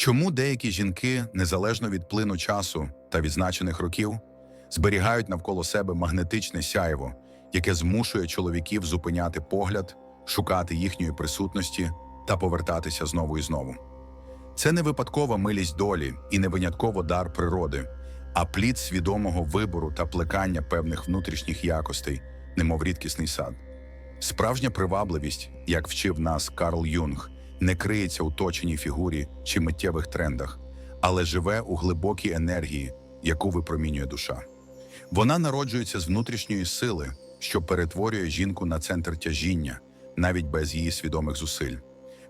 Чому деякі жінки, незалежно від плину часу та відзначених років, зберігають навколо себе магнетичне сяйво, яке змушує чоловіків зупиняти погляд, шукати їхньої присутності та повертатися знову і знову? Це не випадкова милість долі і не винятково дар природи, а плід свідомого вибору та плекання певних внутрішніх якостей, немов рідкісний сад. Справжня привабливість, як вчив нас Карл Юнг, не криється у точеній фігурі чи миттєвих трендах, але живе у глибокій енергії, яку випромінює душа. Вона народжується з внутрішньої сили, що перетворює жінку на центр тяжіння, навіть без її свідомих зусиль.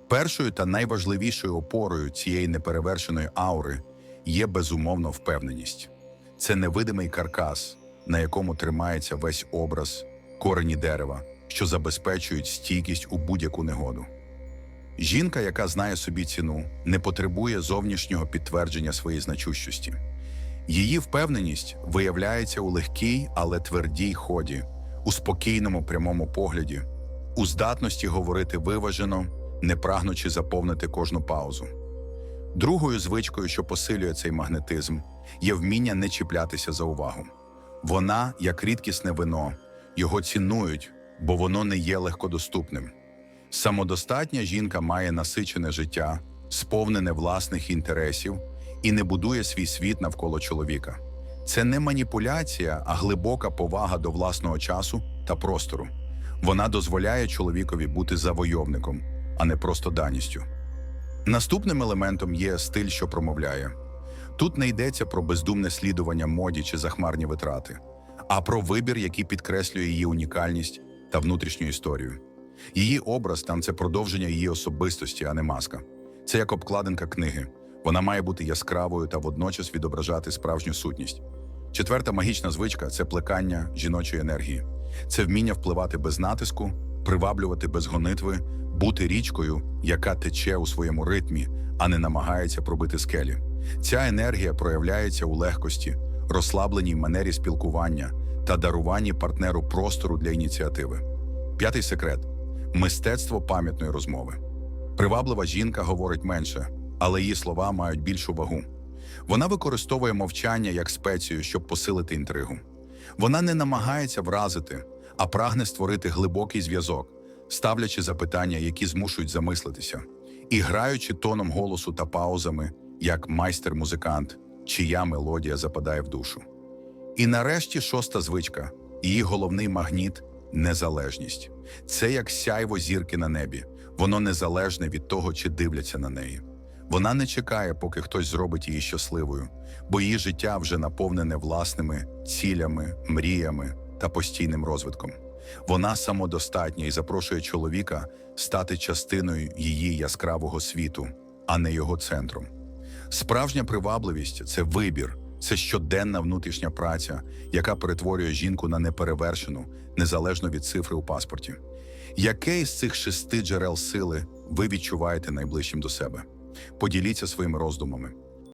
Першою та найважливішою опорою цієї неперевершеної аури є безумовно впевненість. Це невидимий каркас, на якому тримається весь образ, корені дерева, що забезпечують стійкість у будь-яку негоду. Жінка, яка знає собі ціну, не потребує зовнішнього підтвердження своєї значущості. Її впевненість виявляється у легкій, але твердій ході, у спокійному прямому погляді, у здатності говорити виважено, не прагнучи заповнити кожну паузу. Другою звичкою, що посилює цей магнетизм, є вміння не чіплятися за увагу. Вона, як рідкісне вино, його цінують, бо воно не є легкодоступним. Самодостатня жінка має насичене життя, сповнене власних інтересів і не будує свій світ навколо чоловіка. Це не маніпуляція, а глибока повага до власного часу та простору. Вона дозволяє чоловікові бути завойовником, а не просто даністю. Наступним елементом є стиль, що промовляє. Тут не йдеться про бездумне слідування моді чи захмарні витрати, а про вибір, який підкреслює її унікальність та внутрішню історію. Її образ там це продовження її особистості, а не маска. Це як обкладинка книги. Вона має бути яскравою та водночас відображати справжню сутність. Четверта магічна звичка це плекання жіночої енергії. Це вміння впливати без натиску, приваблювати без гонитви, бути річкою, яка тече у своєму ритмі, а не намагається пробити скелі. Ця енергія проявляється у легкості, розслабленій манері спілкування та даруванні партнеру простору для ініціативи. П'ятий секрет мистецтво пам'ятної розмови. Приваблива жінка говорить менше, але її слова мають більшу вагу. Вона використовує мовчання як спецію, щоб посилити інтригу. Вона не намагається вразити, а прагне створити глибокий зв'язок, ставлячи запитання, які змушують замислитися, і граючи тоном голосу та паузами, як майстер-музикант, чия мелодія западає в душу. І нарешті шоста звичка, її головний магніт незалежність. Це як сяйво зірки на небі. Воно незалежне від того, чи дивляться на неї. Вона не чекає, поки хтось зробить її щасливою, бо її життя вже наповнене власними цілями, мріями та постійним розвитком. Вона самодостатня і запрошує чоловіка стати частиною її яскравого світу, а не його центром. Справжня привабливість це вибір, це щоденна внутрішня праця, яка перетворює жінку на неперевершену, незалежно від цифри у паспорті. Яке із цих шести джерел сили ви відчуваєте найближчим до себе? Поділіться своїми роздумами.